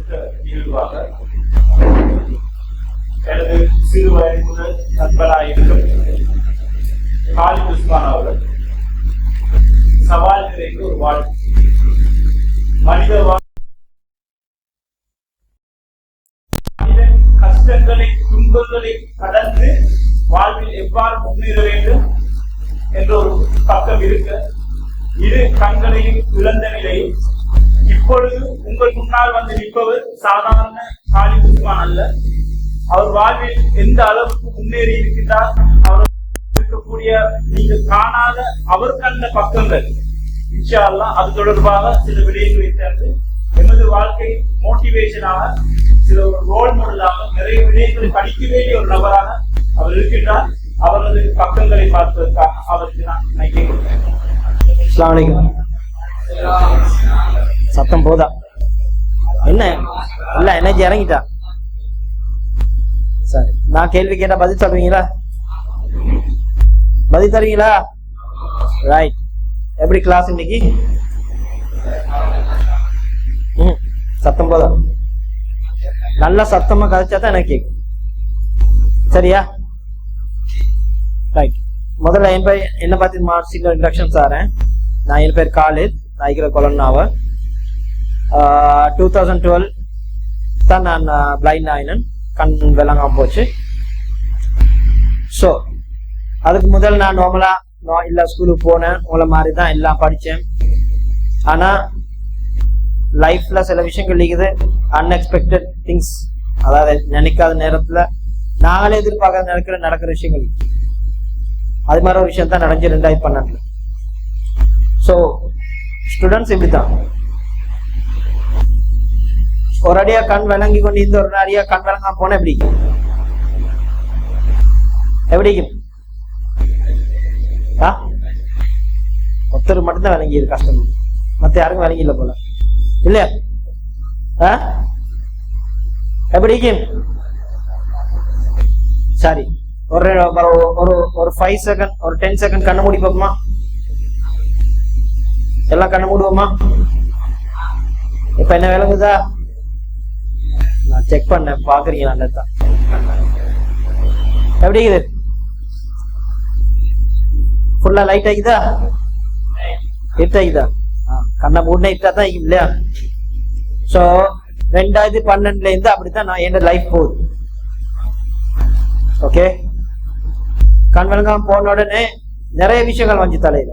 அடுத்த நிகழ்வாக எனது சிறு வயது முதல் நண்பராயிருக்கும் காலித் உஸ்மான் அவர்கள் சவால் நிறைந்த ஒரு வாழ்க்கை மனித மனிதன் கஷ்டங்களை துன்பங்களை கடந்து வாழ்வில் எவ்வாறு முன்னேற வேண்டும் என்ற ஒரு பக்கம் இருக்க இரு கண்களையும் இழந்த நிலையில் இப்பொழுது உங்கள் முன்னால் வந்து நிற்பவர் சாதாரண காலி உஸ்மான் அல்ல. அவர் வாழ்வில் எந்த அளவுக்கு முன்னேறி இருக்கின்றார் அவர் இருக்கக்கூடிய நீங்கள் காணாத அவர் கண்ட பக்கங்கள். இன்ஷா அது தொடர்பாக சில விடயங்களை தந்து எமது வாழ்க்கை மோட்டிவேஷனாக சில ஒரு ரோல் மாடலாக நிறைய விடயங்களை படிக்க வேண்டிய ஒரு நபராக அவர் இருக்கின்றார். அவரது பக்கங்களை பார்ப்பதற்காக அவருக்கு நான் நினைக்கிறேன் அஸ்ஸலாமு வலைக்கம் சத்தம் போதா? என்ன? இல்ல எனர்ஜி இறங்கிட்டா? சரி நான் கேள்வி கேட்டா பதில் சொல்றீங்களா? பதில் தருவீங்களா ரைட் எப்படி கிளாஸ் இன்னைக்கு? ம் சத்தம் போதா? நல்ல சத்தமா கதைச்சா தான் எனக்கு கேட்கும் சரியா? ரைட் முதல்ல என் பேர் என்ன பார்த்து மார்க்சில் இன்ட்ரக்ஷன் சாரேன். நான் என் பேர் காலித் நான் இருக்கிற கொலன்னாவ டூ தௌசண்ட் டுவெல் தான் நான் பிளைண்ட் ஆயினன். கண் விளங்காம போச்சு. ஸோ அதுக்கு முதல் நான் நார்மலா நான் இல்லை ஸ்கூலுக்கு போனேன். உங்களை மாதிரி தான் எல்லாம் படித்தேன் ஆனால் லைஃப்ல சில விஷயங்கள் இருக்குது அன்எக்ஸ்பெக்டட் திங்ஸ் அதாவது நினைக்காத நேரத்தில் நாங்களே எதிர்பார்க்காத நேரத்தில் நடக்கிற விஷயங்கள். அது மாதிரி ஒரு விஷயம் தான் நடந்துச்சு ரெண்டாயிரத்தி பன்னெண்டுல. ஸோ ஸ்டூடெண்ட்ஸ் இப்படி தான் ஒரு அடியா கண் விளங்கி கொண்டு இந்த ஒரு அடியா கண் விளங்காம போனா எப்படி? எப்படி? ஆ? ஒருத்தர் மட்டும்தான் விளங்கி இருக்கு கஷ்டம் மத்த யாருக்கும் விளங்கி இல்லை போல. இல்லையா? ஆ? எப்படி? சரி. ஒரு ஒரு- ஒரு ஒரு ஃபைவ் செகண்ட் ஒரு டென் செகண்ட் கண்ணு மூடி பார்ப்போமா? எல்லாம் கண்ணு மூடுவோமா? இப்ப என்ன விளங்குதா? நான் செக் பண்ணேன் பாக்குறீங்களா நல்லா எப்படி இது ஃபுல்லா லைட் ஆகிதா? ஹிட் ஆகிதா? கண்ணை மூடின ஹிட்டா தான் இல்லையா? ஸோ ரெண்டாயிரத்தி பன்னெண்டுல இருந்து அப்படித்தான் நான் என் லைஃப் போகுது. ஓகே கண் போன உடனே நிறைய விஷயங்கள் வந்து தலையில.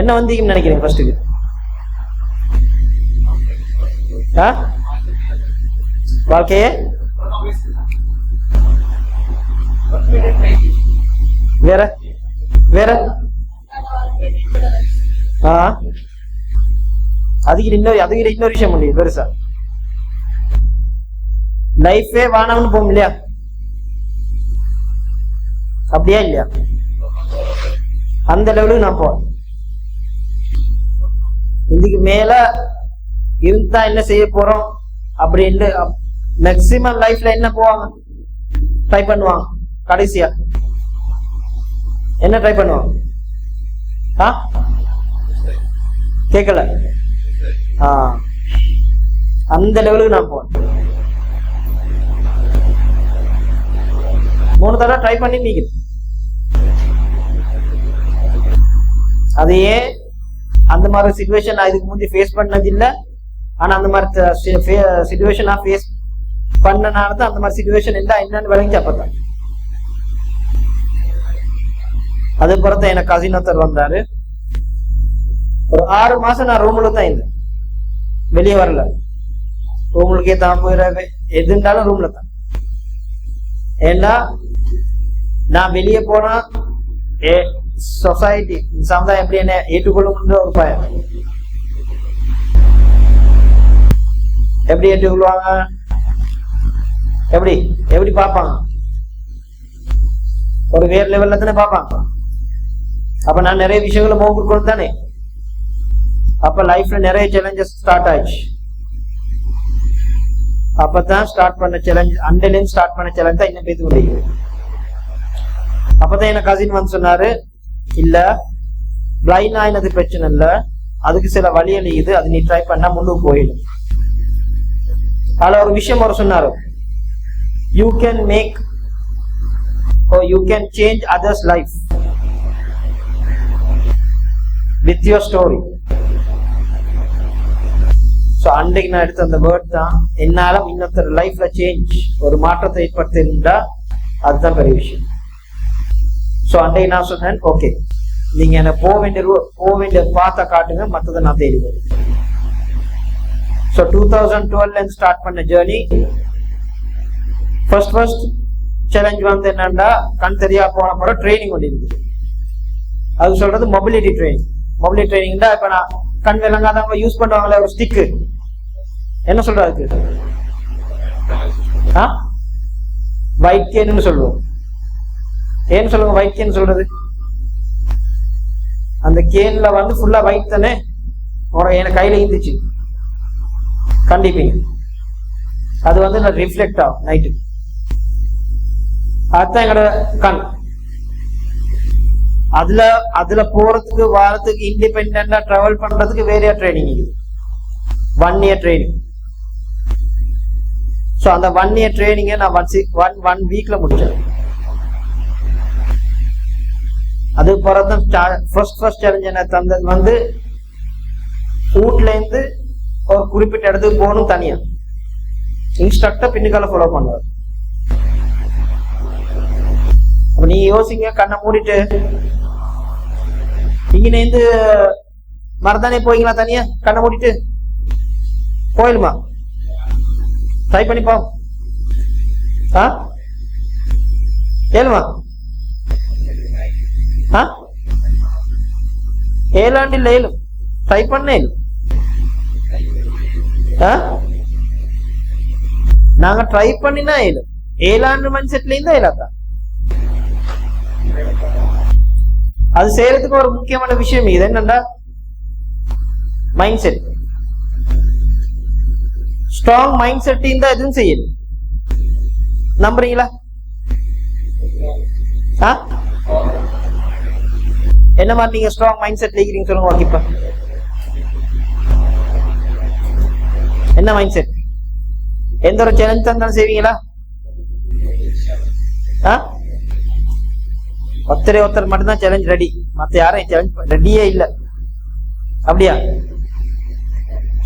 என்ன வந்தீங்கன்னு நினைக்கிறேன் ஃபர்ஸ்ட்டுக்கு வாழ்க்கையே? வேற? வேற? ஆ? அதுக்கு இன்னொரு அதுக்கு இன்னொரு விஷயம் முடியுது பெருசா. லைஃபே வானம்னு போகும் இல்லையா? அப்படியா இல்லையா? அந்த லெவலுக்கு நான் போவேன் இதுக்கு மேல இருந்தா என்ன செய்ய போறோம்? அப்படின்னு மேக்சிமம் லைஃப்ல என்ன போவாங்க? ட்ரை பண்ணுவாங்க கடைசியா. என்ன ட்ரை பண்ணுவாங்க? ஆ? கேட்கல ஆ. அந்த லெவலுக்கு நான் போவேன். மூணு தடவை ட்ரை பண்ணி நீக்குது. அதையே அந்த மாதிரி சுச்சுவேஷன் நான் இதுக்கு முந்தைய ஃபேஸ் பண்ணது ஆனா அந்த மாதிரி சுச்சுவேஷன்லாம் ஃபேஸ் பண்ணனால தான் அந்த மாதிரி சுச்சுவேஷன் இருந்தா என்னன்னு விளங்கி அப்பதான் அது பிறகு எனக்கு கசின் ஒருத்தர் வந்தாரு. ஒரு ஆறு மாசம் நான் ரூம்ல தான் இருந்தேன். வெளியே வரல. ரூமுக்கே தான் போயிட எது இருந்தாலும் ரூம்ல தான். ஏன்னா நான் வெளியே போனா ஏ சொசைட்டி சமுதாயம் எப்படி என்ன ஏற்றுக்கொள்ளும்ன்ற ஒரு பயம். எப்படி ஏற்றுக்கொள்வாங்க எப்படி? எப்படி பார்ப்பாங்க ஒரு வேறு லெவல்ல தானே பார்ப்பாங்க அப்ப நான் நிறைய விஷயங்களை முகம் கொடுக்கணும் தானே? அப்ப லைஃப்ல நிறைய சேலஞ்சஸ் ஸ்டார்ட் ஆயிடுச்சு. அப்பதான் ஸ்டார்ட் பண்ண சேலஞ்ச் அண்டையில ஸ்டார்ட் பண்ண சேலஞ்ச் தான் இன்னும் பேத்து கொண்டே அப்பதான் என்ன கசின் வந்து சொன்னாரு இல்ல பிளைண்ட் ஆயினது பிரச்சனை இல்லை. அதுக்கு சில வழி அழியுது அது நீ ட்ரை பண்ணா முன்னுக்கு போயிடும். அதுல ஒரு விஷயம் வர சொன்னாரு. You can make you can change others life with your story so அன்றைக்கு நான் எடுத்த அந்த வேர்ட் தான் என்னால் இன்னொருத்தர் லைஃப்ல சேஞ்ச் ஒரு மாற்றத்தை ஏற்படுத்திருந்தா அதுதான் பெரிய விஷயம். ஸோ அன்றைக்கு நான் சொன்னேன் ஓகே நீங்கள் என்ன போக வேண்டிய போக வேண்டிய பாத்த காட்டுங்க மற்றதை நான் தேடி ஸோ டூ தௌசண்ட் டுவெல்லேருந்து ஸ்டார்ட் பண்ண ஜேர்னி ஃபர்ஸ்ட் ஃபர்ஸ்ட் சேலஞ்ச் வந்து என்னன்னா கண் தெரியா போன பிறகு ட்ரைனிங் ஒன்று இருக்குது. அது சொல்றது மொபிலிட்டி ட்ரைனிங் மொபிலிட்டி ட்ரைனிங்னா இப்போ நான் கண் விளங்காதவங்க யூஸ் பண்ணுவாங்களே ஒரு ஸ்டிக்கு என்ன சொல்றது அதுக்கு? ஆ? வைத்தியன்னு சொல்லுவோம். ஏன்னு சொல்லுங்க ஒயிட் சொல்றது? அந்த கேன்ல வந்து ஃபுல்லா வைத்தனே தானே உனக்கு எனக்கு கையில இருந்துச்சு கண்டிப்பீங்க. அது வந்து ரிஃப்ளெக்ட் ஆகும் நைட்டு அதுதான் எங்களோட கண். அதுல அதுல போறதுக்கு வாரத்துக்கு இண்டிபெண்டா டிராவல் பண்றதுக்கு வேறையா ட்ரைனிங் இருக்குது ஒன் இயர் ட்ரைனிங் ஸோ அந்த ஒன் இயர் ட்ரைனிங்கை நான் ஒன் சிக் ஒன் ஒன் வீக்ல முடிச்சேன் அது பிறந்த ஃபர்ஸ்ட் ஃபர்ஸ்ட் சேலஞ்ச் என்ன தந்தது வந்து வீட்லேருந்து ஒரு குறிப்பிட்ட இடத்துக்கு போகணும் தனியா. இன்ஸ்ட்ரக்டர் பின்னுக்கால ஃபாலோ பண்ணுவார். அப்ப நீ யோசிங்க கண்ணை மூடிட்டு. இங்கிருந்து மரதானே போய்ங்களா தனியா? கண்ணை மூடிட்டு. போயிடுமா ட்ரை பண்ணி ஆ? ஏழுமா? ஆ? ஏழாண்டு இல்லை ஏழு ட்ரை பண்ணேன் நாங்க ட்ரை பண்ணினா ஏழு. ஏழாண்டு மைண்ட் செட்ல இருந்தா ஏழாத்தா. அது செய்யறதுக்கு ஒரு முக்கியமான விஷயம் இது என்னன்னா mind set strong mind set இருந்தா எதுவும் செய்யுது நம்புறீங்களா? ஆ? என்ன மாதிரி நீங்க ஸ்ட்ராங் மைண்ட் செட் இருக்கிறீங்க சொல்லுங்க ஓகே என்ன மைண்ட் செட் எந்த ஒரு சேலஞ்ச் தந்தாலும் செய்வீங்களா? ஆ? ஒருத்தரே ஒருத்தர் மட்டும்தான் சேலஞ்ச் ரெடி மத்த யாரும் சேலஞ்ச் ரெடியே இல்ல. அப்படியா?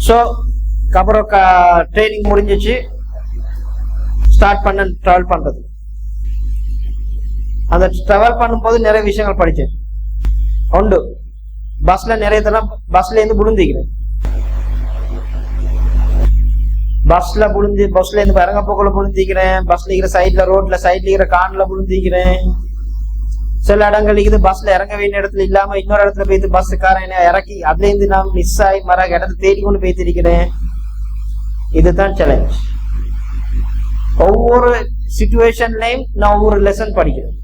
ஸோ அப்புறம் ட்ரைனிங் முடிஞ்சிச்சு. ஸ்டார்ட் பண்ண ட்ராவல் பண்றது. அந்த ட்ராவல் பண்ணும்போது நிறைய விஷயங்கள் படிச்சேன். உண்டு. பஸ்ல நிறைய தரம் பஸ்ல இருந்து விழுந்திக்கிறேன் பஸ்ல புழுந்து பஸ்ல இருந்து இறங்க போக்குள்ள புழுந்திக்கிறேன் பஸ்ல இருக்கிற சைட்ல ரோட்ல சைட்ல இருக்கிற கான்ல புழுந்திக்கிறேன் சில இடங்கள் இருக்குது பஸ்ல இறங்க வேண்டிய இடத்துல இல்லாம இன்னொரு இடத்துல போயிட்டு பஸ்ஸுக்காரன் என்ன இறக்கி அதுல இருந்து நான் மிஸ் ஆகி மர இடத்த தேடி கொண்டு போய்த்திருக்கிறேன் இதுதான் சேலஞ்ச் ஒவ்வொரு சுச்சுவேஷன்லயும் நான் ஒவ்வொரு லெசன் படிக்கிறேன்.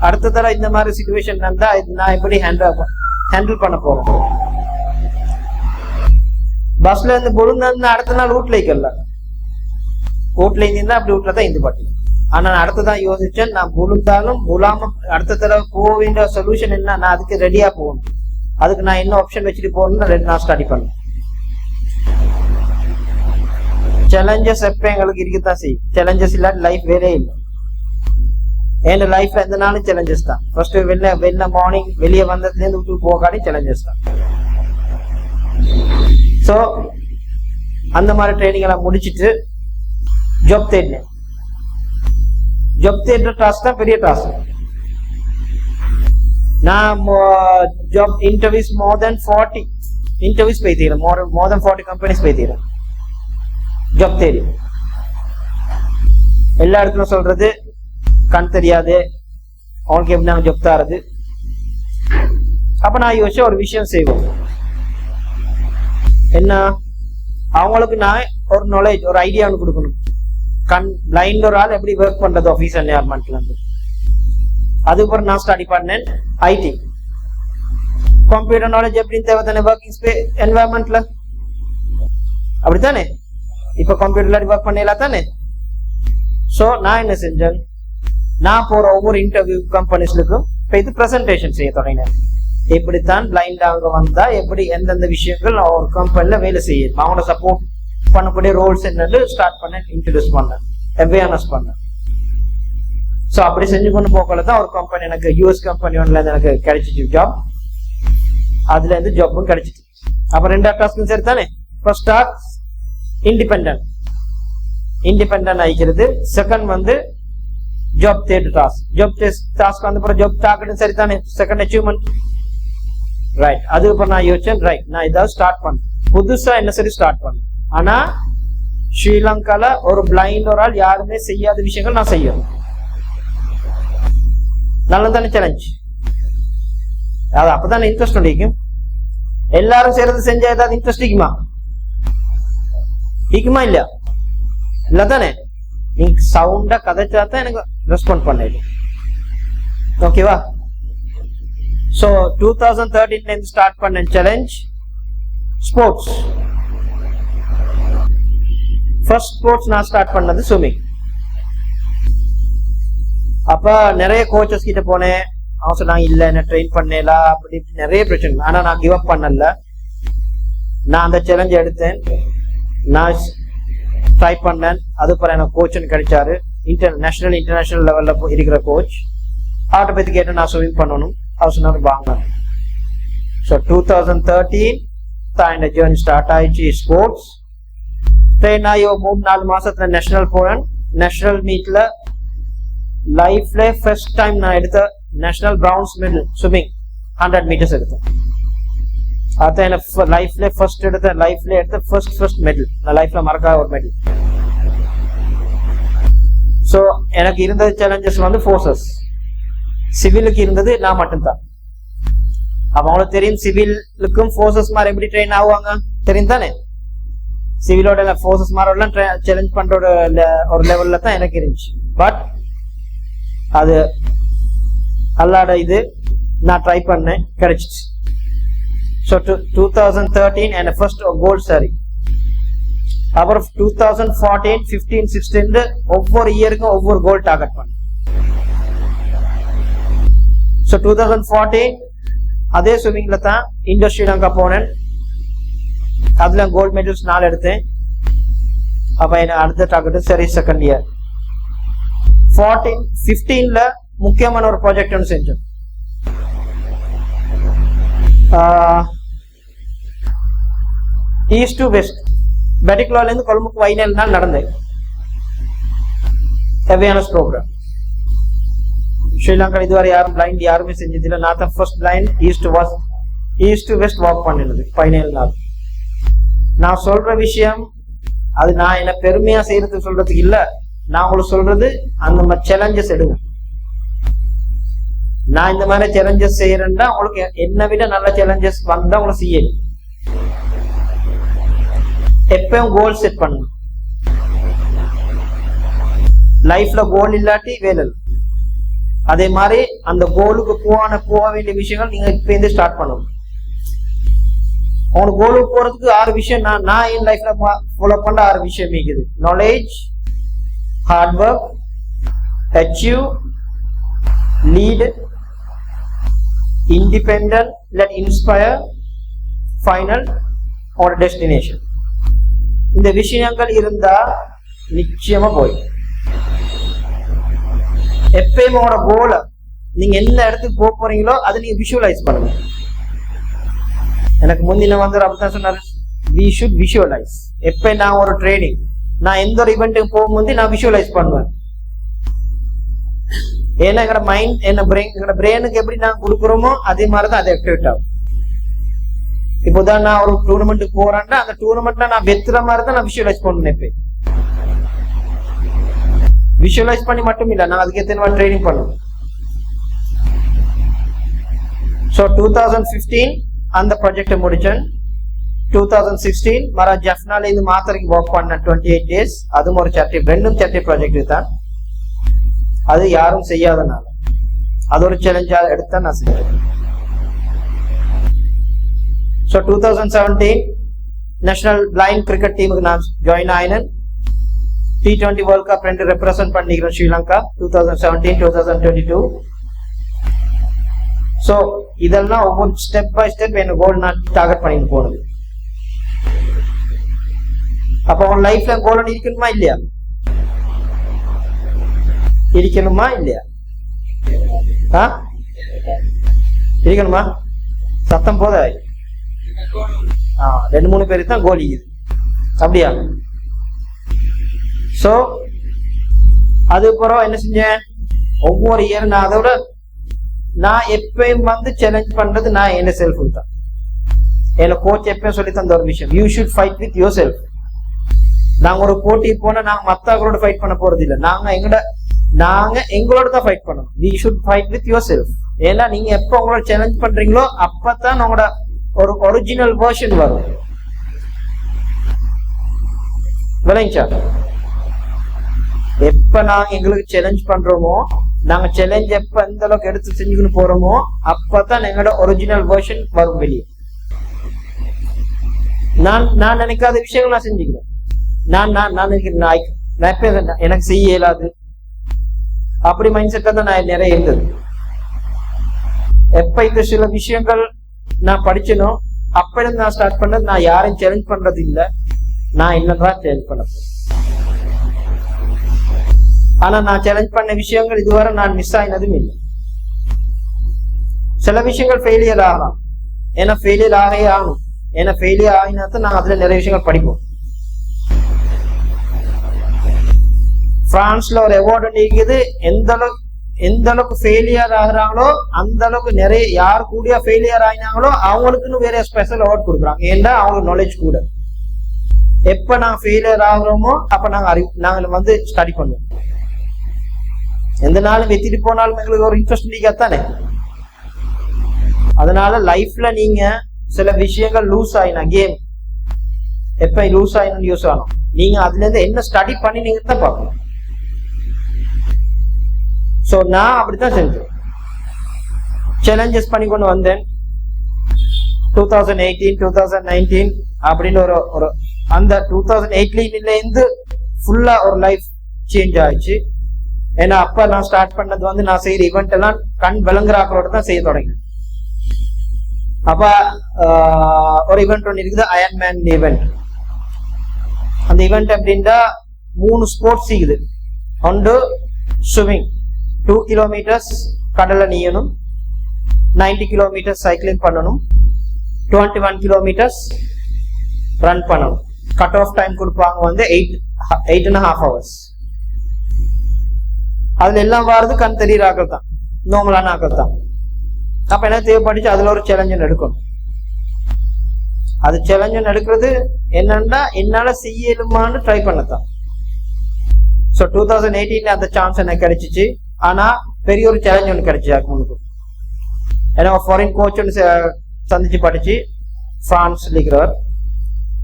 அடுத்த தடவை இந்த மாதிரி சுச்சுவேஷன் இருந்தா நான் எப்படி ஹேண்டில் ஹேண்டில் பண்ண போறேன்? பஸ்ல இருந்து பொழுந்து அடுத்த நாள் வீட்டுல இருக்கல வீட்ல இருந்தா அப்படி வீட்டுல தான் இந்த பாட்டி ஆனா நான் அடுத்ததான் யோசிச்சேன் நான் விழுந்தாலும் விழாம அடுத்த தடவை போக வேண்டிய சொல்யூஷன் என்ன நான் அதுக்கு ரெடியா போகணும். அதுக்கு நான் என்ன ஆப்ஷன் வச்சுட்டு போகணும்னு ரெண்டு நாள் ஸ்டடி பண்ணேன். சேலஞ்சஸ் எப்ப எங்களுக்கு இருக்குதான் செய்யும். சேலஞ்சஸ் இல்லாட்டி லைஃப் வேறே இல்லை. என் லைஃப்ல எந்த நாளும் சேலஞ்சஸ் தான். ஃபர்ஸ்ட் வெளில வெளில மார்னிங் வெளியே வந்ததுலேருந்து வீட்டுக்கு விட்டு போகாடி சேலஞ்சஸ் தான். ஸோ அந்த மாதிரி ட்ரைனிங் எல்லாம் முடிச்சிட்டு ஜாப் தேடினேன். ஜாப் தேடுற டாஸ்க் தான் பெரிய டாஸ்க் நான் job interviews more than forty interviews போய்த்தீரேன் more more than forty companies போய்த்தீரேன் job தேடி. எல்லா இடத்துலையும் சொல்றது கண் தெரியாது. அவனுக்கு எப்படி நாங்கள் ஜப் தாரது? அப்போ நான் யோசிச்சு ஒரு விஷயம் செய்வோம். என்ன? அவங்களுக்கு நான் ஒரு நாலேஜ் ஒரு ஐடியா ஒன்று கொடுக்கணும். கண் பிளைண்ட் ஒரு ஆள் எப்படி ஒர்க் பண்றது ஆஃபீஸ் என்வயர்மெண்ட்ல இருந்து? அதுக்கப்புறம் நான் ஸ்டடி பண்ணேன் ஐடி கம்ப்யூட்டர் நாலேஜ் எப்படின்னு தேவை தானே? ஒர்க்கிங் ஸ்பே என்வயர்மெண்ட்ல அப்படித்தானே? இப்ப கம்ப்யூட்டர்ல ஒர்க் பண்ணலாம் தானே? ஸோ நான் என்ன செஞ்சேன்? நான் போற ஒவ்வொரு இன்டர்வியூ கம்பெனிஸ்லுக்கும் இது பிரசன்டேஷன் செய்ய தொடங்கினேன். எப்படித்தான் பிளைண்ட் அவங்க வந்தா எப்படி எந்தெந்த விஷயங்கள் அவர் ஒரு கம்பெனில வேலை செய்யும் அவங்கள சப்போர்ட் பண்ணக்கூடிய ரோல்ஸ் என்னன்னு ஸ்டார்ட் பண்ண இன்ட்ரடியூஸ் பண்ணேன் அவேர்னஸ் பண்ணேன் ஸோ அப்படி செஞ்சு கொண்டு போகல தான் ஒரு கம்பெனி எனக்கு யூஎஸ் கம்பெனி ஒன்ல இருந்து எனக்கு கிடைச்சிச்சு ஜாப் அதுல இருந்து ஜாப்பும் கிடைச்சிச்சு. அப்ப ரெண்டாவது டாஸ்க்கும் சரி தானே ஃபர்ஸ்ட் டாஸ்க் இண்டிபெண்ட் இண்டிபெண்ட் ஆகிக்கிறது செகண்ட் வந்து job third task job task வந்த அப்புறம் ஜாப் டாக்குன்னு சரி தானே செகண்ட் அச்சீவ்மெண்ட் ரைட் அதுக்கப்புறம் நான் யோசிச்சேன் ரைட் நான் இதாவது ஸ்டார்ட் பண்ணேன். புதுசா என்ன சரி ஸ்டார்ட் பண்ணேன்? ஆனா ஸ்ரீலங்கால ஒரு பிளைண்ட் ஒரு ஆள் யாருமே செய்யாத விஷயங்கள் நான் செய்யணும். நல்லதானே சேலஞ்ச் அது அப்பதான் இன்ட்ரெஸ்ட் இருக்கும் எல்லாரும் செய்யறது செஞ்சா ஏதாவது இன்ட்ரெஸ்ட் இருக்குமா? இருக்குமா இல்லையா? இல்ல தானே நீங்க சவுண்டா கதைச்சா தான் எனக்கு ரெஸ்பாண்ட் பண்ணிடு ஓகேவா ஸோ டூ தௌசண்ட் தேர்ட்டீன்லேருந்து ஸ்டார்ட் பண்ண சேலஞ்ச் ஸ்போர்ட்ஸ் ஃபர்ஸ்ட் ஸ்போர்ட்ஸ் நான் ஸ்டார்ட் பண்ணது ஸ்விம்மிங் அப்போ நிறைய கோச்சஸ் கிட்ட போனேன். அவன் சொன்னாங்க இல்லை என்ன ட்ரெயின் பண்ணல? அப்படி நிறைய பிரச்சனை ஆனால் நான் கிவ் அப் பண்ணல. நான் அந்த சேலஞ்ச் எடுத்தேன். நான் ட்ரை பண்ணேன். அதுக்கப்புறம் எனக்கு கோச்சுன்னு கிடைச்சாரு. இன்டர் நேஷனல் இன்டர்நேஷனல் லெவலில் இருக்கிற கோச் அவர்கிட்ட கேட்டு நான் ஸ்விமிங் பண்ணணும். அவர் சொன்னாரு வாங்க ஸோ டூ தௌசண்ட் தேர்ட்டீன் தான் இந்த ஜேர்னி ஸ்டார்ட் ஆயிடுச்சு ஸ்போர்ட்ஸ் ட்ரெயின் ஆகி மூணு நாலு மாசத்துல நேஷனல் போனேன் நேஷனல் மீட்ல லைஃப்ல ஃபர்ஸ்ட் டைம் நான் எடுத்த national bronze medal swimming hundred metres எடுத்தேன் அதான் எனக்கு லைஃப்ல ஃபர்ஸ்ட் எடுத்த லைஃப்ல எடுத்த ஃபர்ஸ்ட் ஃபர்ஸ்ட் மெடல் நான் லைஃப்ல மறக்காத ஒரு மெடல் ஸோ எனக்கு இருந்த சேலஞ்சஸ் வந்து ஃபோர்ஸஸ் சிவிலுக்கு இருந்தது நான் மட்டும்தான். அப்ப அவங்களுக்கு தெரியும் சிவிலுக்கும் போர்சஸ் மாதிரி எப்படி ட்ரெயின் ஆகுவாங்க தெரியும் தானே? சிவிலோட போர்சஸ் மாதிரிலாம் சேலஞ்ச் பண்ற ஒரு லெவல்ல தான் எனக்கு இருந்துச்சு. பட் அது அல்லாட இது நான் ட்ரை பண்ணேன் கிடைச்சிச்சு. So two two thousand thirteen என் ஃபர்ஸ்ட் கோல்ட் சாரி அப்புறம் two thousand fourteen fifteen sixteen ஒவ்வொரு இயருக்கும் ஒவ்வொரு கோல் டார்கெட் பண்ணேன். ஸோ டூ தௌசண்ட் ஃபார்ட்டீன் அதே ஸ்விம்மிங்கில் தான் இண்டோ ஸ்ரீலங்கா போனேன். அதில் கோல்ட் மெடல்ஸ் நாலு எடுத்தேன். அப்போ எனக்கு அடுத்த டார்கெட் சரி செகண்ட் இயர் ஃபோர்டீன் ஃபிஃப்டீனில் முக்கியமான ஒரு ப்ராஜெக்ட் ஒன்று செஞ்சோம் ஈஸ்ட் டு வெஸ்ட் பெட்டிகுலர்ல கொழும்புக்கு வைனல் நாள் நடந்தேன். அவேர்னஸ் ப்ரோக்ராம் ஸ்ரீலங்கா இதுவரை யாரும் பிளைண்ட் யாருமே செஞ்சதில்லை நான் தான் first blind east was east west walk பண்ணினது பதினேழு நாள் நான் சொல்ற விஷயம் அது நான் என்ன பெருமையா செய்யறதுக்கு சொல்றதுக்கு இல்ல. நான் உங்களுக்கு சொல்றது அந்த மாதிரி சேலஞ்சஸ் எடுங்க. நான் இந்த மாதிரி சேலஞ்சஸ் செய்யறேன்னா உங்களுக்கு என்னை விட நல்ல சேலஞ்சஸ் வந்தா உங்களுக்கு செய்யணும் எப்பயும் கோல் செட் பண்ணணும். லைஃப்ல கோல் இல்லாட்டி வேலை அதே மாதிரி அந்த கோலுக்கு போவான போக வேண்டிய விஷயங்கள் நீங்க இப்ப இருந்து ஸ்டார்ட் பண்ணணும். உனக்கு கோலுக்கு போறதுக்கு ஆறு விஷயம் நான் நான் என் லைஃப்ல ஃபாலோ பண்ண ஆறு விஷயம் இருக்குது knowledge hard work achieve lead independent let inspire final ஒரு டெஸ்டினேஷன் இந்த விஷயங்கள் இருந்தா நிச்சயமா போய். எப்பயுமோட கோல நீங்க எந்த இடத்துக்கு போக போறீங்களோ அதை நீங்க விஷுவலைஸ் பண்ணுங்க. எனக்கு முந்தின வந்து அப்படிதான் சொன்னாரு. வி ஷுட் விஷுவலைஸ் எப்ப நான் ஒரு ட்ரைனிங் நான் எந்த ஒரு இவெண்ட்டுக்கு போகும்போது நான் விஷுவலைஸ் பண்ணுவேன். ஏன்னா எங்களோட மைண்ட் என்ன பிரெயின் எங்களோட பிரெயினுக்கு எப்படி நான் கொடுக்குறோமோ அதே மாதிரி தான் அது ஆக்டிவேட் ஆகும். இப்போதான் நான் ஒரு டூர்னமெண்ட்டுக்கு போறேன்னா அந்த டூர்னமெண்ட்ல நான் வெத்துற மாதிரி தான் நான் விஷுவலைஸ் பண்ணணும் எப்பயும். விஷுவலைஸ் பண்ணி மட்டும் இல்லை நான் அதுக்கு எத்தனை ட்ரைனிங் பண்ணுவேன் ஸோ டூ தௌசண்ட் ஃபிஃப்டீன் அந்த ப்ராஜெக்டை முடிச்சேன். டூ தௌசண்ட் சிக்ஸ்டீன் மர ஜஃப்னால இருந்து மாத்திரைக்கு ஒர்க் பண்ண டுவெண்ட்டி எயிட் டேஸ் அதுவும் ஒரு சர்டி ரெண்டும் சர்டி ப்ராஜெக்ட் தான் அது யாரும் செய்யாதனால. அது ஒரு சேலஞ்சாக எடுத்தா நான் செஞ்சேன். So two thousand seventeen national blind cricket டீமுக்கு நான் ஜாயின் ஆயினேன். டி டுவெண்ட்டி வேர்ல்ட் கப் ரெண்டு ரெப்ரசென்ட் பண்ணிக்கிறோம் Sri Lanka two thousand seventeen two thousand twenty two so இதெல்லாம் ஒவ்வொரு ஸ்டெப் பை ஸ்டெப் என் கோல் நான் டார்கெட் பண்ணிட்டு போனது அப்போ உன் லைஃப்ல கோல் இருக்கணுமா இல்லையா? இருக்கணுமா இல்லையா? ஆ? இருக்கணுமா? சத்தம் போத ஆ ரெண்டு மூணு பேருக்கு தான் கோல் இருக்குது அப்படியா? ஸோ அதுக்கப்புறம் என்ன செஞ்சேன்? ஒவ்வொரு இயர் நான் அதோட நான் எப்பயும் வந்து சேலஞ்ச் பண்றது நான் என்ன செல்ஃப் தான். என்ன கோச் எப்பயும் சொல்லி தந்த ஒரு விஷயம். You should fight with yourself நாங்க ஒரு போட்டி போனா நாங்க மத்தவங்களோட ஃபைட் பண்ண போறது இல்லை. நாங்க எங்களோட நாங்க எங்களோட தான் ஃபைட் பண்ணணும். We should fight with yourself ஏன்னா நீங்க எப்ப உங்களோட சேலஞ்ச் பண்றீங்களோ அப்பதான் உங்களோட ஒரு ஒரிஜினல் வேர்ஷன் வரும். விளைஞ்சா எப்ப நாங்க எங்களுக்கு சேலஞ்ச் பண்றோமோ நாங்க சேலஞ்ச் எப்ப எந்த அளவுக்கு எடுத்து செஞ்சுக்கணும் போறோமோ அப்பதான் எங்களோட ஒரிஜினல் வேர்ஷன் வரும் வெளியே. நான் நான் நினைக்காத விஷயங்கள் நான் செஞ்சுக்கிறேன். நான் நான் நான் நினைக்கிறேன் நான் நான் எப்ப எனக்கு செய்ய இயலாது. அப்படி மைண்ட் செட்டா தான் நான் நிறைய இருந்தது. எப்ப இந்த சில விஷயங்கள் நான் படிச்சனோ அப்ப இருந்து நான் ஸ்டார்ட் பண்ணது நான் யாரையும் சேலஞ்ச் பண்றது இல்லை. நான் என்னதான் சேலஞ்ச் பண்ண போறேன். ஆனா நான் சேலஞ்ச் பண்ண விஷயங்கள் இதுவரை நான் மிஸ் ஆயினதும் இல்லை. சில விஷயங்கள் ஃபெயிலியர் ஆகலாம். ஏன்னா ஃபெயிலியர் ஆகவே ஆகணும். ஏன்னா ஃபெயிலியர் ஆகினா தான் நாங்கள் அதுல நிறைய விஷயங்கள் படிப்போம். பிரான்ஸ்ல ஒரு அவார்டு நீங்குது எந்த அளவுக்கு எந்த அளவுக்கு ஃபெயிலியர் ஆகுறாங்களோ அந்த அளவுக்கு நிறைய யார் கூடிய ஃபெயிலியர் ஆகினாங்களோ அவங்களுக்குன்னு வேற ஸ்பெஷல் அவார்ட் கொடுக்குறாங்க. ஏன்னா அவங்களுக்கு நாலேஜ் கூட. எப்ப நாங்க ஃபெயிலியர் ஆகுறோமோ அப்ப நாங்க அறி நாங்க வந்து ஸ்டடி பண்ணுவோம். எந்த நாளும் வெத்திட்டு போனாலும் எங்களுக்கு ஒரு இன்ட்ரெஸ்ட் நீக்காத்தானே அதனால லைஃப்ல நீங்க சில விஷயங்கள் லூஸ் ஆயினா கேம் எப்ப லூஸ் ஆயினும் யூஸ் ஆகணும் நீங்க அதுல இருந்து என்ன ஸ்டடி பண்ணி நீங்க தான் பார்க்கணும். ஸோ நான் அப்படித்தான் செஞ்சேன். சேலஞ்சஸ் பண்ணி கொண்டு வந்தேன். Two thousand eighteen two thousand nineteen அப்படின்னு ஒரு ஒரு அந்த டூ தௌசண்ட் எயிட்டீன்ல இருந்து ஃபுல்லா ஒரு லைஃப் சேஞ்ச் ஆயிடுச்சு. ஏன்னா அப்ப நான் ஸ்டார்ட் பண்ணது வந்து நான் செய்யற இவெண்ட் எல்லாம் கண் விளங்குறாக்களோட தான் செய்ய தொடங்கினேன். அப்ப ஒரு ஈவெண்ட் ஒன்று இருக்குது அயன் மேன் ஈவெண்ட் அந்த ஈவெண்ட் எப்படின்னா மூணு ஸ்போர்ட்ஸ் இருக்குது. ஒன்று ஸ்விம்மிங் டூ கிலோமீட்டர்ஸ் கடலை நீயணும். நைன்டி கிலோமீட்டர்ஸ் சைக்கிளிங் பண்ணணும். டுவெண்ட்டி ஒன் கிலோமீட்டர்ஸ் ரன் பண்ணணும். கட் ஆஃப் டைம் கொடுப்பாங்க வந்து eight eight and half hours அதுல எல்லாம் வாரது கண் தெரியுற ஆக்கள் தான். நோமலான ஆக்கள் தான். அப்ப என்ன தேவைப்பட்டுச்சு? அதுல ஒரு சேலஞ்சு எடுக்கணும். அது சேலஞ்சு எடுக்கிறது என்னன்னா என்னால செய்யலுமான்னு ட்ரை பண்ணத்தான். ஸோ டூ தௌசண்ட் எயிட்டீன்ல அந்த சான்ஸ் எனக்கு கிடைச்சிச்சு. ஆனா பெரிய ஒரு சேலஞ்ச் ஒன்று கிடைச்சி அதுக்கு முன்னுக்கு. ஏன்னா ஃபாரின் கோச் ஒன்று ச- சந்திச்சு படிச்சு பிரான்ஸ் இருக்கிறவர்.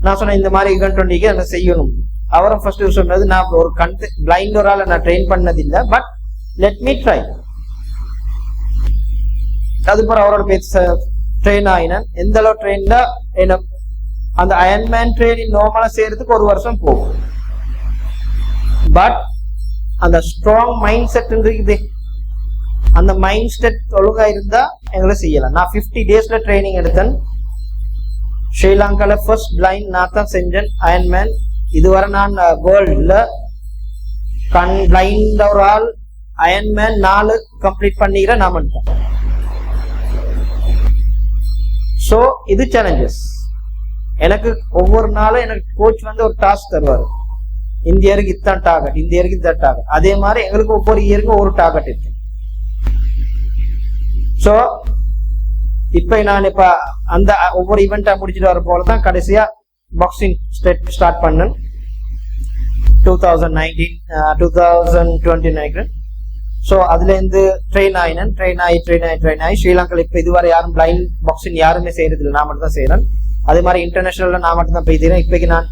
நான் சொன்னேன் இந்த மாதிரி இவன் டுவெண்ட்டிக்கு அதை செய்யணும். அவரும் ஃபர்ஸ்ட் சொன்னது நான் ஒரு கண் பிளைண்ட் ஒரு ஆளை நான் ட்ரெயின் பண்ணது இல்லை பட் லெட் மீ ட்ரை அதுக்கப்புறம் அவரோட பேச ட்ரெயின் ஆகினேன் எந்த அளவு ட்ரெயின்ல என்ன அந்த அயன்மேன் ட்ரெயினிங் நார்மலா செய்யறதுக்கு ஒரு வருஷம் போகும். பட் அந்த ஸ்ட்ராங் மைண்ட் செட் இருக்குது. அந்த மைண்ட் செட் ஒழுங்கா இருந்தா எங்களை செய்யலாம். நான் 50 டேஸ்ல ட்ரைனிங் எடுத்தேன். ஸ்ரீலங்கால ஃபர்ஸ்ட் பிளைண்ட் நான் தான் செஞ்சேன். அயன்மேன் இதுவரை நான் வேர்ல்ட்ல கண் பிளைண்ட் ஒரு ஆள் அயன்மேன் நாலு கம்ப்ளீட் பண்ணிக்கிறேன் நான் மட்டும் ஸோ இது சேலஞ்சஸ் எனக்கு ஒவ்வொரு நாளும் எனக்கு கோச் வந்து ஒரு டாஸ்க் தருவார். இந்த இயருக்கு இத்தான் டார்கெட் இந்த இயருக்கு இதான் டார்கெட் அதே மாதிரி எங்களுக்கு ஒவ்வொரு இயருக்கும் ஒரு டார்கெட் இருக்கு. ஸோ இப்போ நான் இப்போ அந்த ஒவ்வொரு ஈவெண்ட்டாக முடிச்சுட்டு வர போல தான் கடைசியாக பாக்ஸிங் ஸ்டெட் ஸ்டார்ட் பண்ணேன். Two thousand nineteen two thousand twenty நினைக்கிறேன் ஸோ அதுலேருந்து ட்ரெயின் ஆயினேன். ட்ரெயின் ஆகி ட்ரெயின் ஆகி ட்ரெயின் ஆகி ஸ்ரீலங்காவில் இப்போ இதுவரை யாரும் பிளைண்ட் பாக்ஸிங் யாருமே செய்யறது இல்லை நான் மட்டும் தான் செய்கிறேன் அதே மாதிரி இன்டர்நேஷனலில் நான் மட்டும் தான் போய் இப்போக்கு நான்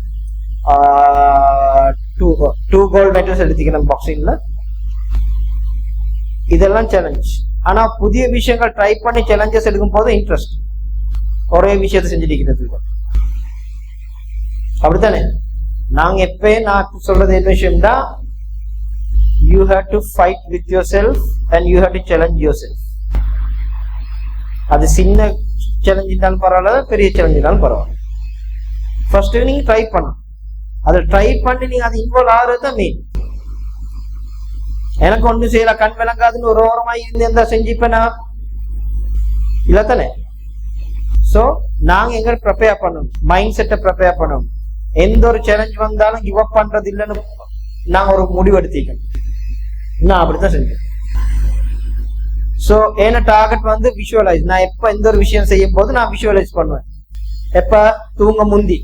டூ டூ கோல்ட் மெடல்ஸ் எடுத்துக்கிறேன் பாக்ஸிங்கில் இதெல்லாம் சேலஞ்ச் ஆனா புதிய விஷயங்கள் ட்ரை பண்ணி சேலஞ்சஸ் எடுக்கும் போது இன்ட்ரெஸ்ட் ஒரே விஷயத்தை செஞ்சுட்டு இருக்கிறது. அப்படித்தானே? நாங்க எப்பயும் நான் சொல்றது என்ன விஷயம்னா you have to fight with yourself and you have to challenge yourself அது சின்ன சேலஞ்ச் இருந்தாலும் பரவாயில்ல பெரிய சேலஞ்ச் இருந்தாலும் பரவாயில்ல. ஃபர்ஸ்ட் நீங்க ட்ரை பண்ணும் அதை ட்ரை பண்ணி நீங்க அது இன்வால்வ் ஆகுறது தான் மெயின் எனக்கு ஒன்றும் செய்யல கண் விளங்காதுன்னு ஒரு ஓரமா இருந்து இருந்தா செஞ்சுப்பேனா இல்ல தானே? சோ நாங்க எங்க ப்ரிப்பேர் பண்ணணும். மைண்ட் செட்டை ப்ரிப்பேர் பண்ணணும். எந்த ஒரு சேலஞ்ச் வந்தாலும் கிவ் அப் பண்றது இல்லைன்னு நாங்க ஒரு முடிவு எடுத்திக்கணும் நான் அப்படித்தான் செஞ்சேன் ஸோ என்ன டார்கெட் வந்து விஷுவலைஸ் நான் எப்ப எந்த ஒரு விஷயம் செய்யும் போது நான் விஷுவலைஸ் பண்ணுவேன். எப்ப? தூங்க முந்தி.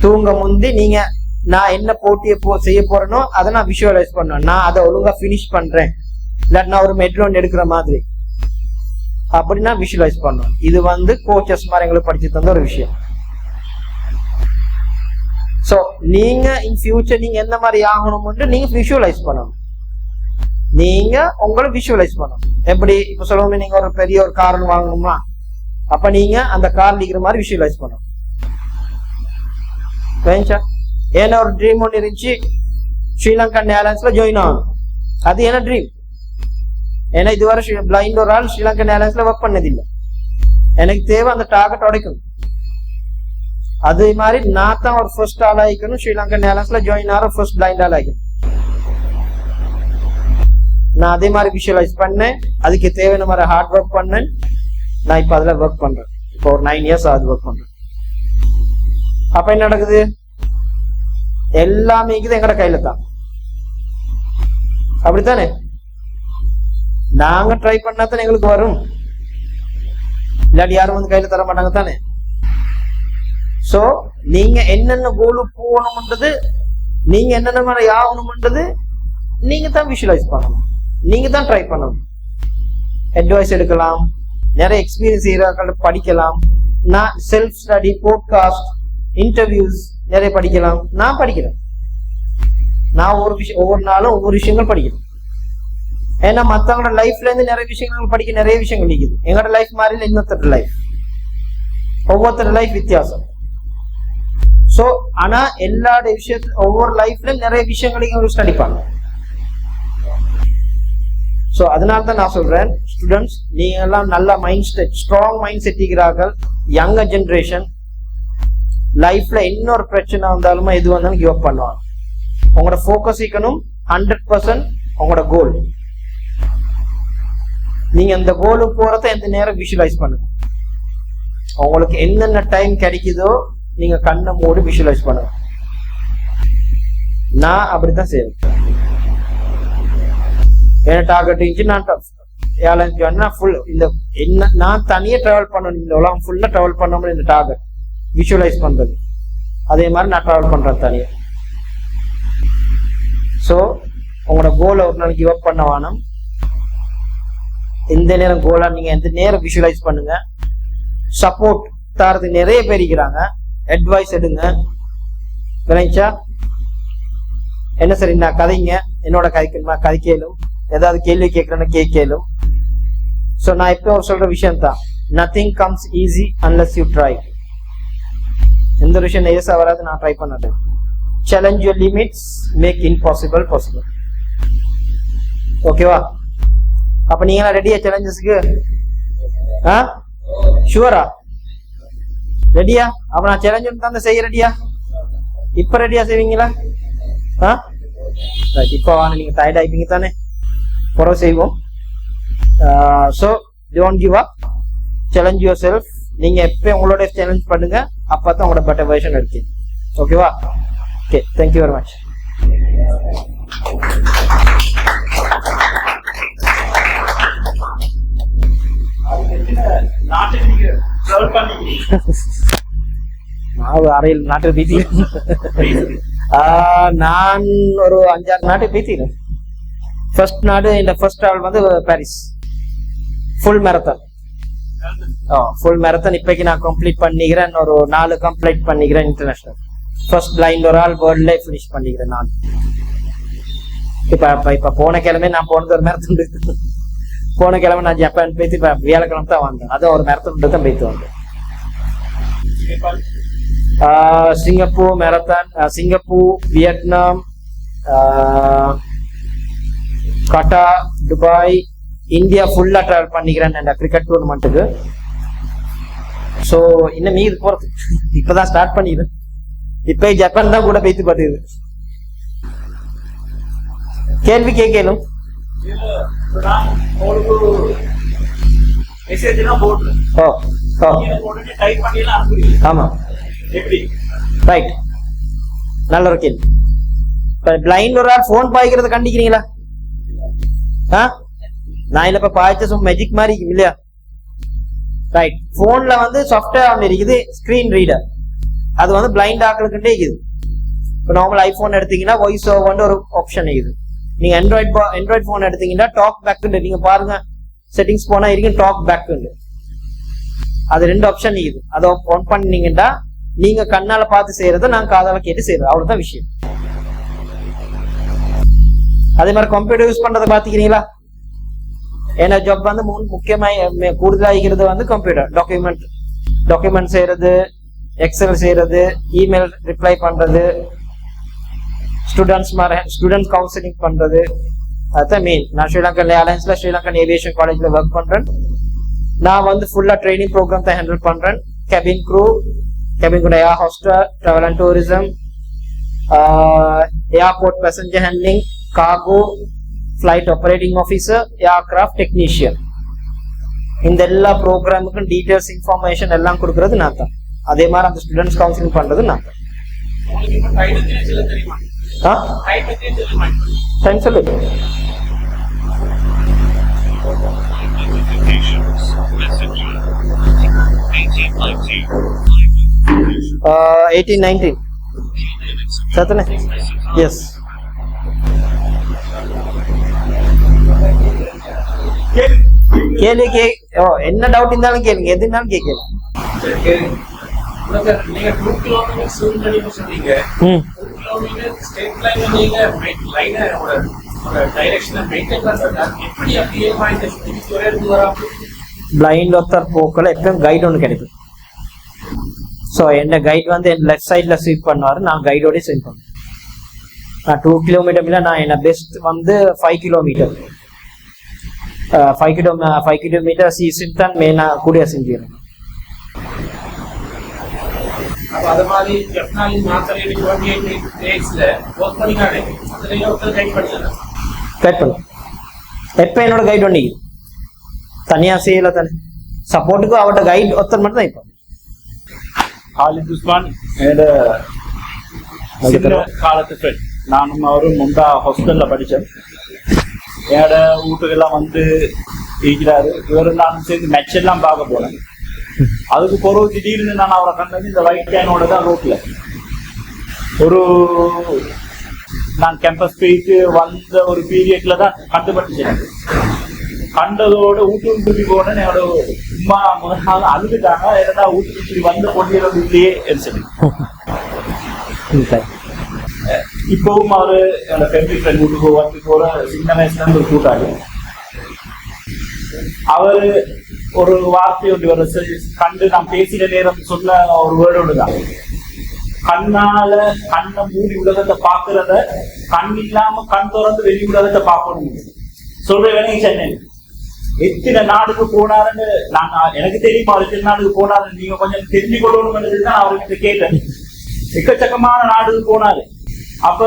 தூங்க முந்தி நீங்க நான் என்ன போட்டியை போ செய்ய போறேனோ அதை நான் விஷுவலைஸ் பண்ணுவேன். நான் அதை ஒழுங்கா ஃபினிஷ் பண்றேன். இல்லாட்டி நான் ஒரு மெட்ரோன் எடுக்கிற மாதிரி. அப்படின்னா விஷுவலைஸ் பண்ணுவேன். இது வந்து கோச்சஸ் மாதிரி எங்களுக்கு படிச்சு தந்த ஒரு விஷயம். ஸோ நீங்க இன் ஃபியூச்சர் நீங்க எந்த மாதிரி ஆகணும்னு நீங்க விஷுவலைஸ் பண்ணணும். நீங்க உங்களை விஷுவலைஸ் பண்ணணும். எப்படி? இப்ப சொல்லுவோமே நீங்க ஒரு பெரிய ஒரு கார் வாங்கணுமா? அப்ப நீங்க அந்த கார் நிக்கிற மாதிரி விஷுவலைஸ் பண்ணணும். ஏன்னா ஒரு ட்ரீம் ஒன்று இருந்துச்சு. ஸ்ரீலங்கன் ஏர்லைன்ஸ்ல ஜாயின் ஆகணும். அது என்ன ட்ரீம் ஏன்னா இதுவரை பிளைண்ட் ஒரு ஆள் ஸ்ரீலங்கன் ஏர்லைன்ஸ்ல ஒர்க் பண்ணதில்லை. எனக்கு தேவை அந்த டார்கெட் உடைக்கணும். அதே மாதிரி நான் தான் ஒரு ஃபர்ஸ்ட் ஆள் ஆகிக்கணும் ஸ்ரீலங்கன் ஏர்லைன்ஸ்ல ஜாயின் ஆகிற ஃபர்ஸ்ட் பிளைண்ட் ஆள் ஆகிக்கணும் நான் அதே மாதிரி விஷுவலைஸ் பண்ணேன். அதுக்கு தேவையான மாதிரி ஹார்ட் ஒர்க் பண்ணேன். நான் இப்போ அதில் ஒர்க் பண்ணுறேன் இப்போ ஒரு நைன் இயர்ஸ் ஆகுது ஒர்க் பண்ணுறேன் அப்போ என்ன நடக்குது? எல்லாமே இருக்குது எங்கட கையில தான். அப்படித்தானே? நாங்க ட்ரை பண்ணாதானே எங்களுக்கு வரும். இல்லாட்டி யாரும் வந்து கையில தர மாட்டாங்க தானே? சோ நீங்க என்னென்ன கோலு போகணும்ன்றது நீங்க என்னென்ன மாதிரி ஆகணும்ன்றது நீங்க தான் விஷுவலைஸ் பண்ணணும். நீங்க தான் ட்ரை பண்ணணும். அட்வைஸ் எடுக்கலாம். நிறைய எக்ஸ்பீரியன்ஸ் செய்யறாங்க படிக்கலாம். நான் செல்ஃப் ஸ்டடி போட்காஸ்ட் இன்டர்வியூஸ் நிறைய படிக்கலாம். நான் படிக்கிறேன். நான் ஒவ்வொரு விஷயம் ஒவ்வொரு நாளும் ஒவ்வொரு விஷயங்கள் படிக்கிறேன். ஏன்னா மற்றவங்களோட லைஃப்ல இருந்து நிறைய விஷயங்கள் படிக்க நிறைய விஷயங்கள் நிற்குது எங்களோட லைஃப் மாதிரி இன்னொருத்தர் லைஃப் ஒவ்வொருத்தர் லைஃப் வித்தியாசம். சோ ஆனா எல்லா விஷயத்துல ஒவ்வொரு லைஃப்லயும் நிறைய விஷயங்களையும் ஸ்டடி நடிப்பாங்க ஸோ அதனால தான் நான் சொல்றேன் ஸ்டூடெண்ட்ஸ் நீங்க எல்லாம் நல்ல mind set strong mind set இருக்கிறார்கள் யங்கர் ஜென்ரேஷன் லைஃப்ல இன்னொரு பிரச்சனை வந்தாலுமே எது வந்தாலும் கிவ் அப் பண்ணுவாங்க. உங்களோட ஃபோக்கஸ் இருக்கணும் ஹண்ட்ரட் பர்சன்ட் உங்களோட கோல் நீங்க அந்த கோலுக்கு போறத எந்த நேரம் விஷுவலைஸ் பண்ணுங்க. உங்களுக்கு என்னென்ன டைம் கிடைக்குதோ நீங்க கண்ணை மூடி விஷுவலைஸ் பண்ணுங்க. நான் அப்படித்தான் செய்வேன். என்ன டார்கெட் இருந்துச்சு நான் ஏர்லைன்ஸ் வேணா ஃபுல் இந்த என்ன நான் தனியாக ட்ராவல் பண்ணணும் இந்த உலகம் ஃபுல்லாக ட்ராவல் பண்ணணும் இந்த டார்கெட் விஷுவலைஸ் பண்ணுறது அதே மாதிரி நான் டிராவல் பண்ணுறேன் தனியாக ஸோ உங்களோட கோலை ஒரு நாளைக்கு ஒர்க் பண்ண வேணும். எந்த நேரம் கோலாக நீங்கள் எந்த நேரம் விஷுவலைஸ் பண்ணுங்க. சப்போர்ட் தரது நிறைய பேர் இருக்கிறாங்க. அட்வைஸ் எடுங்க. விளைச்சா என்ன சரி நான் கதைங்க? என்னோட கதைக்கணுமா கதைக்கலும் ஏதாவது கேள்வி கேட்கறேன்னு கேட்கலும் ஸோ நான் இப்போ சொல்ற விஷயம் தான் nothing comes easy unless you try எந்த ஒரு விஷயம் லேசா வராது நான் ட்ரை பண்ணது. Challenge your limits make impossible possible ஓகேவா அப்போ நீங்களாம் ரெடியா சேலஞ்சஸ்க்கு ஆ? ஷுவரா ரெடியா அப்ப நான் சேலஞ்ச் தான் செய்ய ரெடியா இப்ப ரெடியா செய்வீங்களா? ஆ? இப்போ வாங்க நீங்க டயர்ட் ஆயிப்பீங்க தானே? புறவு செய்வோம். So don't give up challenge yourself நீங்க எப்போ உங்களோட சேலஞ்ச் பண்ணுங்க. அப்பதான் உங்களோட பெட்டர் வெர்ஷன் எடுத்து ஓகேவா ஓகே தேங்க்யூ வெரி மச் நாட்டுக்கு நீங்க நான் அறையில் நாட்டு பீத்திக்கிறேன். நான் ஒரு அஞ்சாறு நாட்டு பீத்திக்கிறேன். ஃபர்ஸ்ட் நாடு இந்த ஃபர்ஸ்ட் ட்ராவல் வந்து Paris full marathon full marathon இப்போக்கி நான் கம்ப்ளீட் பண்ணிக்கிறேன். ஒரு நாலு கம்ப்ளீட் பண்ணிக்கிறேன் இன்டர்நேஷனல் ஃபர்ஸ்ட் பிளைண்ட் ஒரு ஆள் வேர்ல்ட்ல ஃபினிஷ் பண்ணிக்கிறேன் நான். இப்ப இப்ப போன கிழமை நான் போனது ஒரு மேரத்தான் போன கிழமை நான் ஜப்பான் போயிட்டு இப்ப வியாழக்கிழமை தான் வந்தேன். அது ஒரு மேரத்தான் தான் போய்த்து வந்தேன். Singapore marathon Singapore Vietnam Qatar Dubai India ஃபுல்லா டிராவல் பண்ணிக்கிறேன் இந்த கிரிக்கெட் டூர்னமெண்ட்டுக்கு ஸோ இன்னும் மீது போறது. இப்பதான் ஸ்டார்ட் பண்ணிடு இப்போ ஜப்பான் தான் கூட பேத்து பட்டுது கேள்வி கேட்கணும். மெசேஜ் ஓ ஓ நீங்க ஆமா ரைட் நல்ல ஒரு கேள்வி பிளைண்ட் ஒரு ஆள் ஃபோன் பாய்க்கிறத கண்டிக்கிறீங்களா? ஆ? நான் இல்ல இப்போ பாய்ச்ச சும்மா மெஜிக் மாதிரி இருக்கும் இல்லையா? ரைட் ஃபோனில் வந்து சாஃப்ட்வேர் ஒன்று இருக்குது ஸ்கிரீன் ரீடர் அது வந்து பிளைண்ட் ஆக்களுக்குண்டே இருக்குது. இப்போ நார்மல் ஐஃபோன் எடுத்தீங்கன்னா வாய்ஸ் ஓவர்னு ஒரு ஆப்ஷன் இருக்குது. நீங்க ஆண்ட்ராய்ட் ஆண்ட்ராய்ட் போன் எடுத்தீங்கன்னா டாக் பேக்குண்டு நீங்க பாருங்க செட்டிங்ஸ் போனா இருக்கும் டாக் பேக்குண்டு அது ரெண்டு ஆப்ஷன் இருக்குது அதை ஆன் பண்ணீங்கன்னா நீங்க கண்ணால பார்த்து செய்யறத நான் காதால கேட்டு செய்யறது அவ்வளவுதான் விஷயம். அதே மாதிரி கம்ப்யூட்டர் யூஸ் பண்றதை பாத்துக்கிறீங்களா ஏன்னா ஜாப் வந்து மூணு முக்கியமா கூடுதலாகிறது வந்து கம்ப்யூட்டர் டாக்குமெண்ட் டாக்குமெண்ட் செய்யறது எக்ஸல் செய்யறது இமெயில் ரிப்ளை பண்றது ஸ்டூடெண்ட்ஸ் மாதிரி ஸ்டூடெண்ட் கவுன்சிலிங் பண்றது. அதுதான் மெயின் நான் ஸ்ரீலங்கன் ஏர்லைன்ஸ்ல ஸ்ரீலங்கன் ஏவியேஷன் காலேஜ்ல ஒர்க் பண்றேன். நான் வந்து ஃபுல்லா ட்ரைனிங் ப்ரோக்ராம் தான் ஹேண்டில் பண்றேன். கேபின் க்ரூ கேபின் கூட air hostess travel and tourism airport passenger handling cargo flight operating officer aircraft technician இந்த எல்லா ப்ரோக்ராமுக்கும் டீட்டெயில்ஸ் இன்ஃபர்மேஷன் எல்லாம் கொடுக்கறது நான் தான். அதே மாதிரி அந்த ஸ்டூடெண்ட்ஸ் கவுன்சிலிங் பண்றது நான் தான். டைம் சொல்ல தெரியுமா ஆ டைம் பத்தியே தெரியுமா டைம் சொல்லு Notifications. Messenger. 1819. எயிட்டீன் நைன்டீன் சத்தனே எஸ் கேள்வி கே என்ன டவுட் இருந்தாலும் கேளுங்க எது இருந்தாலும் கேட்கலாம் பிளைண்ட் ஒருத்தர் போக்கில் எப்பயும் கைடு ஒன்று கிடைக்கும். ஸோ என்ன கைட் வந்து என் லெஃப்ட் சைடில் ஸ்வீப் பண்ணுவார் நான் கைடோடய ஸ்வீப் பண்ணுவேன். நான் டூ கிலோமீட்டர் இல்லை நான் என்ன பெஸ்ட் வந்து five kilometre five kilo five kilometre sea swim தான் மெயினாக கூடிய செஞ்சிடுறேன் பண்ணிக்கானே அதுல ஒருத்தர் கைட் பண்ணல கைட் பண்ணு எப்போ என்னோட கைட் ஒன்று தனியாக செய்யலை தானே சப்போர்ட்டுக்கு அவரோட கைட் ஒருத்தர் மட்டும் தான் இப்போ ஹாலித் உஸ்மான் என்னோட காலத்து ஃப்ரெண்ட் நானும் அவரும் முண்டா ஹாஸ்டல்ல படித்தேன் என்னோட வீட்டுக்கெல்லாம் வந்து இருக்கிறாரு இவரும் நானும் சேர்ந்து மேட்ச் எல்லாம் பார்க்க போனேன் அதுக்கு பிறகு திடீர்னு நான் அவரை கண்டது இந்த ஒயிட் கேனோட தான் ரோட்ல ஒரு நான் கேம்பஸ் போயிட்டு வந்த ஒரு பீரியட்ல தான் கண்டுபட்டுச்சேன் கண்டதோட ஊட்டு திருப்பி போனேன். என்னோட உமா முதல் நாள் அழுதுட்டாங்க. ஏன்னா ஊட்டு திருப்பி வந்த பொண்ணியோட இல்லையே சொல்லி. இப்பவும் அவரு என்னோட ஃபேமிலி ஃப்ரெண்ட் வீட்டுக்கு வந்து போற சின்ன வயசுல இருந்து கூட்டாளி அவரு ஒரு வார்த்தை ஒன்று ஒரு செ- கண்டு நான் பேசின நேரம் சொன்ன ஒரு வேர்டு தான் கண்ணால கண்ணை மூடி உலகத்தை பாக்குறத கண் இல்லாம கண் திறந்து வெளி உலகத்தை பார்க்கணும். சொல்ற வேலை சென்னை எத்தனை நாடுக்கு போனாருன்னு நான் எனக்கு தெரியுமா அவர் எத்தனை நாடுக்கு போனாரு நீங்க கொஞ்சம் தெரிஞ்சு கொள்ளணும் தான் அவர்கிட்ட கேட்டேன். எக்கச்சக்கமான நாடுக்கு போனாரு. அப்ப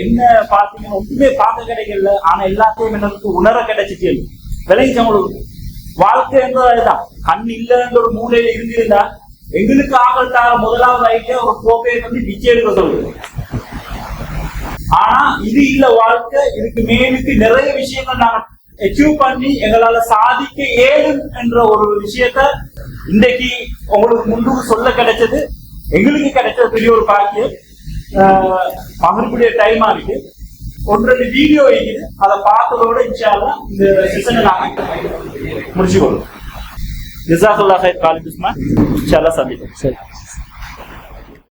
என்ன பாத்தீங்கன்னா ஒன்றுமே பார்க்க கிடைக்கல. ஆனா எல்லாத்தையும் எனக்கு உணர கிடைச்சிச்சு. விளைஞ்சவங்களுக்கு வாழ்க்கை என்றதுதான் கண் இல்லைன்ற ஒரு மூலையில இருந்திருந்தா எங்களுக்கு ஆகட்டாக முதலாவது ஐக்கிய ஒரு கோப்பையை வந்து பிச்சை எடுக்க சொல்லுது. ஆனா இது இல்ல வாழ்க்கை இதுக்கு மேலுக்கு நிறைய விஷயங்கள் நாங்க அச்சீவ் பண்ணி எங்களால சாதிக்க இயலும் என்ற ஒரு விஷயத்த இன்றைக்கு உங்களுக்கு முன்னுக்கு சொல்ல கிடைச்சது. எங்களுக்கு கிடைச்ச பெரிய ஒரு பாக்கியம். மகனுடைய டைமா இருக்கு. ஒன்று ரெண்டு வீடியோ இருக்குது அதை பார்த்ததோட இன்ஷால்லா இந்த செஷனை நாங்க முடிச்சுக்கொள்ளும் ஜிசாக்குல்லா ஹைர் காலித் இன்ஷால்லா சந்திப்போம். சரி.